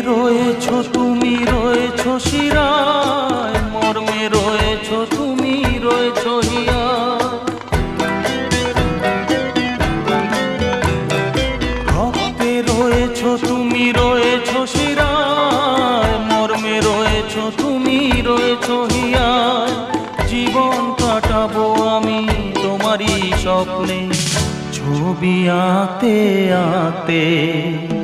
রয়েছো তুমি, রয়েছো শিরায়। মর্মে রয়েছো তুমি, রয়েছো হিয়া রক্তে রয়েছো তুমি, রয়েছো শিরায়। মর্মে রয়েছো তুমি, রয়েছো হিয়ায় জীবন কাটাবো আমি তোমারই স্বপ্নে। ছবি আঁকতে ও